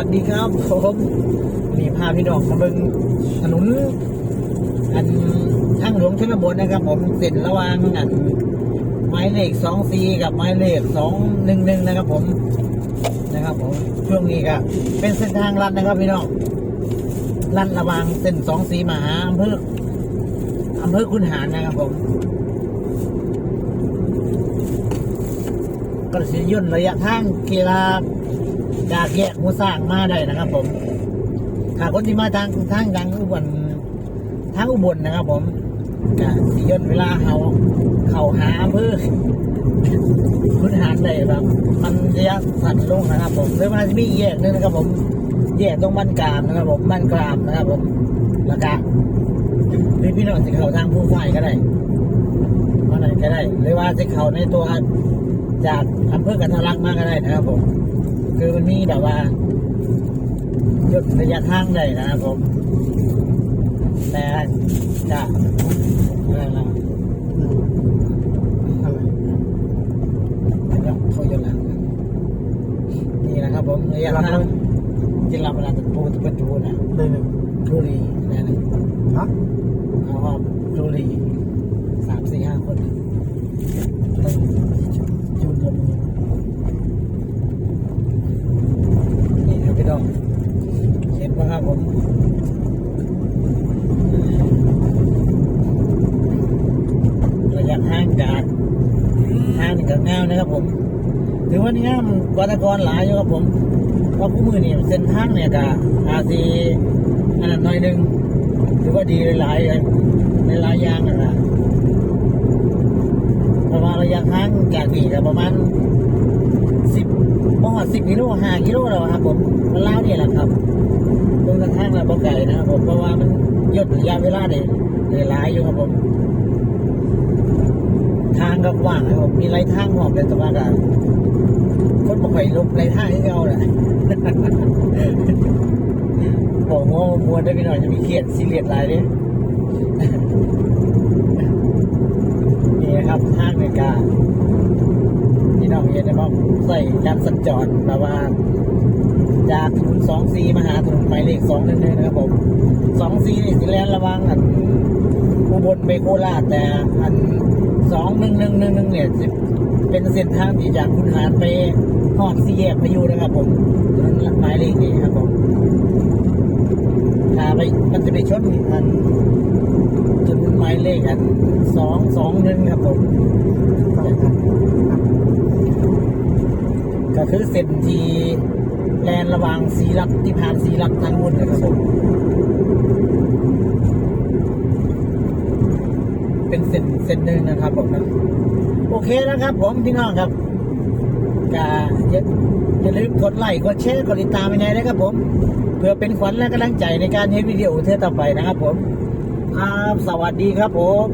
วัสดีครับผมนี่พาพี่น้องมาเบิงถนนอันทางหลวงชนบทนะครับ ผมเส้นระหว่างอันหมายเลขสองสี่กับหมายเลขสองหนึ่งหนึ่งนะครับ ผมนะครับ ผมช่วงนี้ก็เป็นเส้นทางลัดนะครับพี่น้องลัดระหว่างเส้นสองสีมาหาอำเภออำเภอคุนหารนะครับ ผมกระสิย่นระยะทางกีฬา จากแยกหมูสร้างมาได้นะครับ ผมถ้าคนที่มาทางทางดังอุบลทางอุบลนะครับ ผมจะสิย่นเวลาเขาเขาหาอำเภอพื้นหารได้แบบมันระยะสั้นลงนะครับ ผมหรือมันจะมีแยกนึงนะครับ ผม แยกตรงบ้านกรามนะครับ ผมบ้านกรามนะครับ ผมแล้วก็หรือพี่น้องสิเขาทางผู้ฝ่ายก็ได้มาไหนก็ได้ หรือว่าสิเขาในตัวจากอำเภอกันทะลักมากก็ได้นะครับ ผม คือมันมีแบบว่าหยุดระยะทางได้นะครับผมแต่จะอะไรนะอะไรแล้วก็เขาหยุดแล้วนี่นะครับผมระยะทางจริงเราเวลาตะปูตะปูนะหนึ่งหนึ่งดูรีนะนะฮะเอาหอบดูรีสามสี่ห้าคนต้องจูนลมนี่ครับพี่น้องเห็นไหม ครับผมระยะห่างจากห่างจากงาวนะครับผมถือว่านี่งามกว่าตะกอนหลายอยู่ครับผมเพราะผู้มือนี่เส้นทางเนี่ยกะอาซีอันนั้นหน่อยหนึงถือว่าดีหลายๆหลายอย่างนะครับประมาณระยะทางจากนี่ก็ประมาณสิบบ่อสิบกิโลห้ากิโลแล้วครับผมมันเล่าเนี่ยแหละครับ ตรงทางเราบ่ไก่นะครับผมเพราะว่ามันย่นระยะเวลาได้ได้หลายอยู่ครับผม ทางก็กว้างนะครับผมมีไรทางหอบเลยแต่ว่าก็คนบ่ค่อยลบไรทางให้เราเลยบอกว่ามัวได้ไปหน่อยจะมีเครียดซีเรียสหลายเลยนี่ครับทางในการที่น้องเห็นนะครับใส่การสัญจรแบบว่า จากถนนสองซีมาหาถนนหมายเลขสองหนึ่งนะครับผมสองซีนี่สิแลนระหวังอันอุบลไปโคราชแต่อันสองหนึ่งหนึ่งหนึ่งหนึ่งเนี่ยสิเป็นเส้นทางที่จากคุณหารไปหอดสี่แยกพายุนะครับ ผมถนนหมายเลขนี้ครับผมถ้าไปมันจะไปชนอันจนหมายเลขอันสองสองหนึ่งครับผมก็คือเส้นที่ แลนระหว่างสีลักที่ผ่านสีลักทางมุ่นนะครับผมเป็นเส้นเส้นหนึ่งนะครับผมนะโอเคนะครับ ผมพี่น้องครับก็อย่าอย่าลืมกดไลค์กดแชร์กดติดตามไปไหนะครับผม เพื่อเป็นขวัญและกำลังใจในการเห็นวิดีโอเทอต่อไปนะครับผมครับสวัสดีครับผม